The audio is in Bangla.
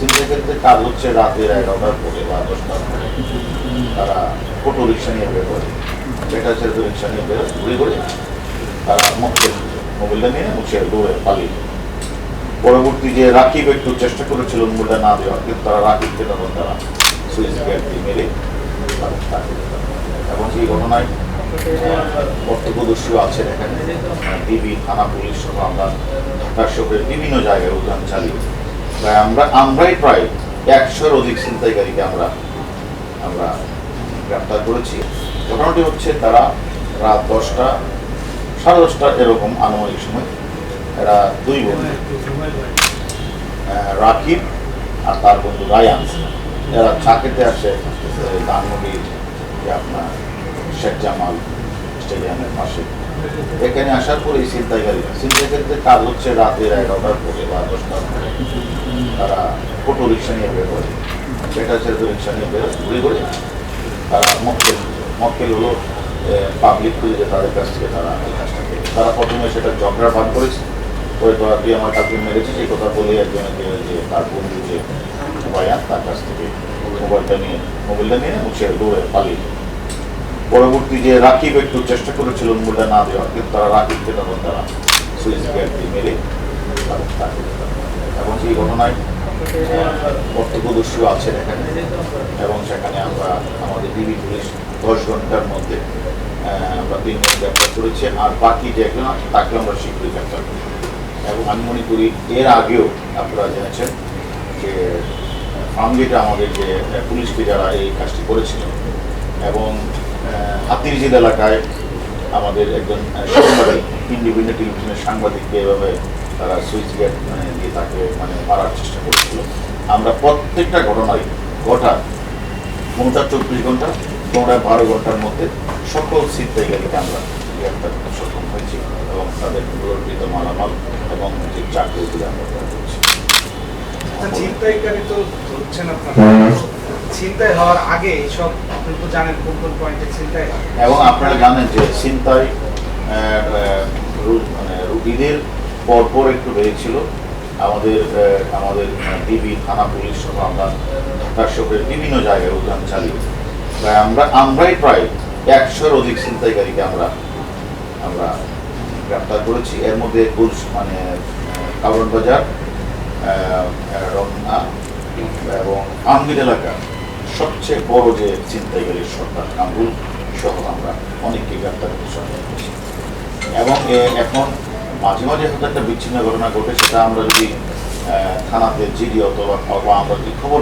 সিন্ডিকেটের কাজ হচ্ছে রাতের এগারোটার পরে বা দশটার পরে। তারা টোটো রিক্সা নিয়ে বের করে বেটা ছেড়ে রিক্সা নিয়ে বের ঘুরে ঘুরে। তারা মোবাইল মোবাইলটা নিয়ে মুছে দৌড়ে পালিয়ে পরবর্তী যে রাকিব একটু চেষ্টা করেছিল মোবাইলটা না দেওয়ার, কিন্তু তারা রাকিবকে তখন তারা সুইচ গেট দিয়ে মেরে এবং এই ঘটনায় প্রত্যক্ষদর্শীও আছেন এখানে। ডিবি, থানা পুলিশ সহ আমরা ঢাকা শহরের বিভিন্ন জায়গায় অভিযান চালিয়ে প্রায় আমরা, আমরাই প্রায় একশোর অধিক ছিনতাইকারীকে আমরা আমরা গ্রেপ্তার করেছি। ঘটনাটি হচ্ছে তারা রাত দশটা, সাড়ে দশটা এরকম আনুমানিক সময় এরা দুই বন্ধু রাকিব আর তার বন্ধু রায়ান। এরা চা খেতে আসে ধানমন্ডির আপনার শেখ জামাল স্টেডিয়ামের পাশে। এখানে আসার পরে এই ছিনতাইকারী ছিনতাইকারীদের কাজ হচ্ছে রাতের এগারোটার পরে বা দশটার পরে। তারা টোটো রিক্সা নিয়ে বের করে বেটা ছেড়ে রিক্সা নিয়ে বের ঘুরে ঘুরে তারা মক্কেল মক্কেল হলো পাবলিক খুঁজে তাদের কাছ থেকে তারা এই কাজটা করে। তারা প্রথমে সেটা ঝগড়া ভাগ করেছে। পরে তো তুই আমার কাছে মেরেছিস, এই কথা বলে একজনকে যে তার বন্ধু যে বায়ান তার কাছ থেকে মোবাইলটা নিয়ে মোবাইলটা নিয়ে মুছে দৌড়ে পালিয়ে পরবর্তী যে রাকিব একটু চেষ্টা করেছিল মোবাইলটা না দেওয়ার, কিন্তু তারা রাকিবকে তখন তারা সুইচ গেট মেরে এবং এই ঘটনায় প্রত্যক্ষদর্শীও আছেন এখানে। এবং সেখানে আমরা আমাদের ডিবি পুলিশ দশ ঘণ্টার মধ্যে আমরা তিনজন গ্রেপ্তার করেছি আর বাকি যে একজন আছে, তাকে আমরা শীঘ্রই গ্রেপ্তার করি এবং আমি মনে করি এর আগেও আপনারা জেনেছেন যে ফার্মগেটে আমাদের যে পুলিশকে যারা এই কাজটি করেছিল এবং হাতিরঝিল এলাকায় আমাদের একজন সাংবাদিক ইন্ডিপেন্ডেন্ট টেলিভিশনের সাংবাদিককে এভাবে তারা সুইচ গেট মানে দিয়ে তাকে মানে মারার চেষ্টা করেছিল। আমরা প্রত্যেকটা ঘটনায় ঘটা কোনোটা চব্বিশ ঘণ্টা কোনোটা বারো ঘণ্টার মধ্যে সকল ছিনতাইকারীকে আমরা গ্রেপ্তার করতে সক্ষম হয়েছি এবং তাদের পুনর্কৃত মালামাল এবং যে চাকরিগুলো আমরা করেছি। ছিনতাইকারী তো ধরছেন আপনারা। ছিনতাই হওয়ার আগে এইসব আপনি তো জানেন কোন কোন পয়েন্টে ছিনতাই হয়। এবং আপনারা জানেন যে ছিনতাই মানে রুগীদের পরপর একটু বেড়েছিল আমাদের আমাদের ডিবি, থানা, পুলিশ সহ আমরা ঢাকা শহরের বিভিন্ন জায়গায় অভিযান চালিয়ে প্রায় আমরা, আমরাই প্রায় একশোর অধিক ছিনতাইকারীকে আমরা আমরা গ্রেপ্তার করেছি। এর মধ্যে মানে কারণ বাজার রমনা এবং আমগির এলাকা সবচেয়ে বড় যে ছিনতাইকারী সরকার কামরুল সহ আমরা অনেককে গ্রেপ্তার করতে সক্ষম হয়েছি এবং এখন মাঝে মাঝে হয়তো একটা বিচ্ছিন্ন ঘটনা ঘটে, সেটা আমরা যদি থানাতে জিডি অথবা আমরা যদি খবর